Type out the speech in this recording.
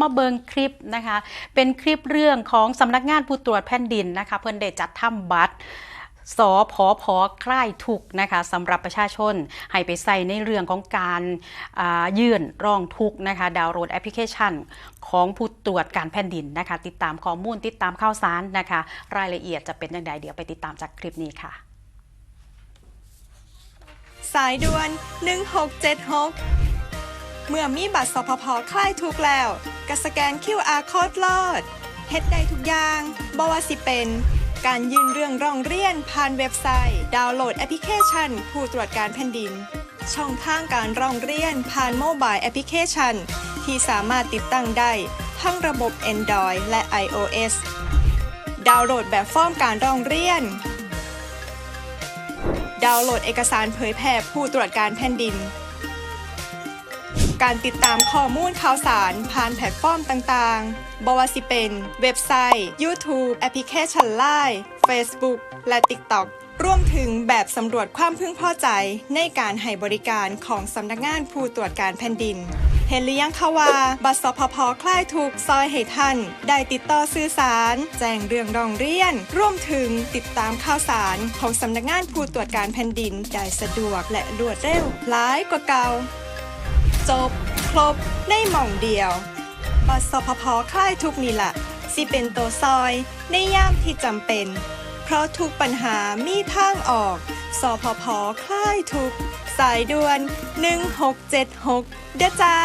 มาเบิงคลิปนะคะ เป็นคลิปเรื่องของสำนักงานผู้ตรวจแผ่นดินนะคะ เพิ่อนได้จัดทำบัตรสอพอพอคลายทุกนะคะสำหรับประชาชน ให้ไปใส่ในเรื่องของการยื่นร้องทุกนะคะ ดาวน์โหลดแอปพลิเคชัน ของผู้ตรวจการแผ่นดินนะคะ ติดตามข้อมูลติดตามข่าวสารนะคะ รายละเอียดจะเป็นอย่างไรเดี๋ยวไปติดตามจากคลิปนี้ค่ะ สายด่วน 1676 เมื่อมีบัตรสพพคลายทุกแล้วก็สแกน QR Code โลดเฮ็ดได้ทุกอย่างบ่ว่าสิเป็น การยื่นเรื่องร้องเรียนผ่านเว็บไซต์ ดาวน์โหลดแอปพลิเคชัน ผู้ตรวจการแผ่นดิน ช่องทางการร้องเรียนผ่านโมบายแอปพลิเคชัน ที่สามารถติดตั้งได้ทั้งระบบ Android และ iOS ดาวน์โหลดแบบฟอร์มการร้องเรียน ดาวน์โหลดเอกสารเผยแพร่ผู้ตรวจการแผ่นดิน การติดตามข้อมูลข่าวสาร ผ่านแพลตฟอร์มต่างๆบวาสิเป็น เว็บไซต์ YouTube แอปพลิเคชัน Line Facebook และ TikTok รวมถึงแบบสำรวจความพึงพอใจในการให้บริการของสำนักงานผู้ตรวจการแผ่นดิน เห็นหรือยังคะว่าบัตรสพพคลายทุกซอยให้ท่าน ได้ติดต่อสื่อสาร แจ้งเรื่องร้องเรียน ร่วมถึงติดตามข่าวสารของสำนักงานผู้ตรวจการแผ่นดิน ได้สะดวกและรวดเร็วหลายกว่าเก่า จบ ครบในหม่องเดียวบสพพคลายทุกนี่ละสิเป็นตัวซอยในย่ามที่จำเป็น เพราะทุกปัญหามีทางออกสพพคลายทุก สายด่วน 1676เด้อจ้า